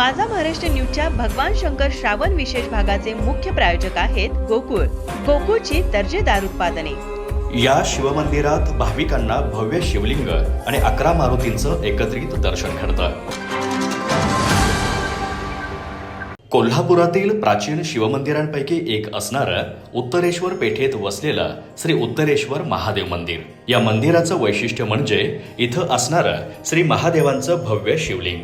माझा महाराष्ट्र न्यूजच्या भगवान शंकर श्रावण विशेष भागाचे मुख्य प्रायोजक आहेत गोकुळ. गोकुळची दर्जेदार उत्पादने. या शिवमंदिरात भाविकांना भव्य शिवलिंग आणि अकरा मारुतींचं एकत्रित दर्शन घडतं. कोल्हापुरातील प्राचीन शिवमंदिरांपैकी एक असणारं उत्तरेश्वर पेठेत वसलेलं श्री उत्तरेश्वर महादेव मंदिर. या मंदिराचं वैशिष्ट्य म्हणजे इथं असणारं श्री महादेवांचं भव्य शिवलिंग.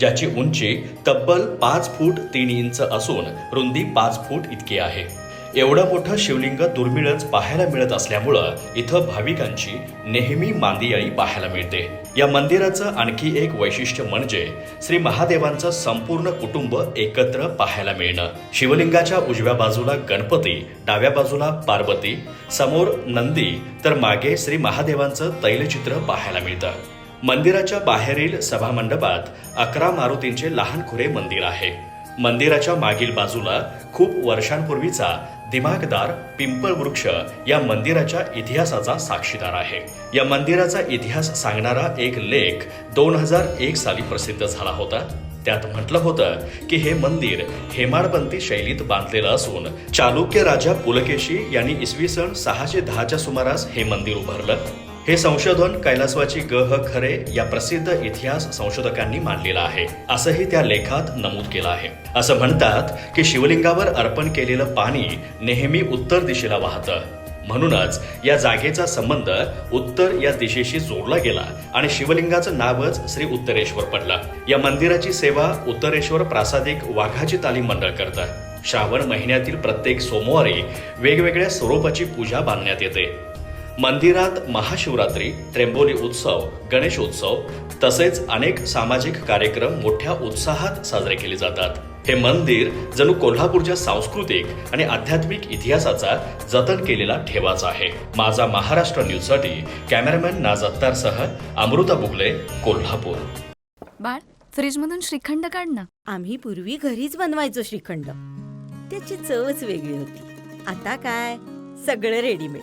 ज्याची उंची तब्बल पाच फूट तीन इंच असून रुंदी पाच फूट इतकी आहे. एवढं मोठं शिवलिंग दुर्मिळच पाहायला मिळत असल्यामुळं इथं भाविकांची नेहमी मांदियाळी पाहायला मिळते. या मंदिराचं आणखी एक वैशिष्ट्य म्हणजे श्री महादेवांचं संपूर्ण कुटुंब एकत्र पाहायला मिळणं. शिवलिंगाच्या उजव्या बाजूला गणपती डाव्या बाजूला पार्वती समोर नंदी तर मागे श्री महादेवांचं तैलचित्र पाहायला मिळतं. मंदिराच्या बाहेरील सभामंडपात अकरा मारुतींचे लहानखुरे मंदिर आहे. मंदिराच्या मागील बाजूला खूप वर्षांपूर्वीचा दिमागदार पिंपळ वृक्ष या मंदिराच्या इतिहासाचा साक्षीदार आहे. या मंदिराचा इतिहास सांगणारा एक लेख दोन हजार एक साली प्रसिद्ध झाला होता. त्यात म्हटलं होतं की हे मंदिर हेमाडपंथी शैलीत बांधलेलं असून चालुक्य राजा पुलकेशी यांनी इसवी सन सहाशे दहाच्या सुमारास हे मंदिर उभारलं. हे संशोधन कैलासवाची ग ह खरे या प्रसिद्ध इतिहास संशोधकांनी मांडलेलं आहे. असंही त्या लेखात नमूद केलं आहे. असं म्हणतात की शिवलिंगावर अर्पण केलेलं पाणी नेहमी उत्तर दिशेला वाहतं. म्हणूनच या जागेचा संबंध उत्तर या दिशेशी जोडला गेला आणि शिवलिंगाचं नावच श्री उत्तरेश्वर पडलं. या मंदिराची सेवा उत्तरेश्वर प्रासादिक वाघाची तालीम मंडळ करतं. श्रावण महिन्यातील प्रत्येक सोमवारी वेगवेगळ्या स्वरूपाची पूजा बांधण्यात येते. मंदिरात महाशिवरात्री त्र्यंबोली उत्सव गणेशोत्सव तसेच अनेक सामाजिक कार्यक्रम मोठ्या उत्साहात साजरे केले जातात. हे मंदिर जणू कोल्हापूरच्या सांस्कृतिक आणि आध्यात्मिक इतिहासाचा जतन केलेला ठेवाचा आहे. माझा महाराष्ट्र न्यूजसाठी कॅमेरामॅन नाज अत्तारसह अमृता बुगले कोल्हापूर. बाळ फ्रीजमधून श्रीखंड काढ ना. आम्ही पूर्वी घरीच बनवायचो श्रीखंड. त्याची चवच वेगळी होती. आता काय? सगळं रेडीमेड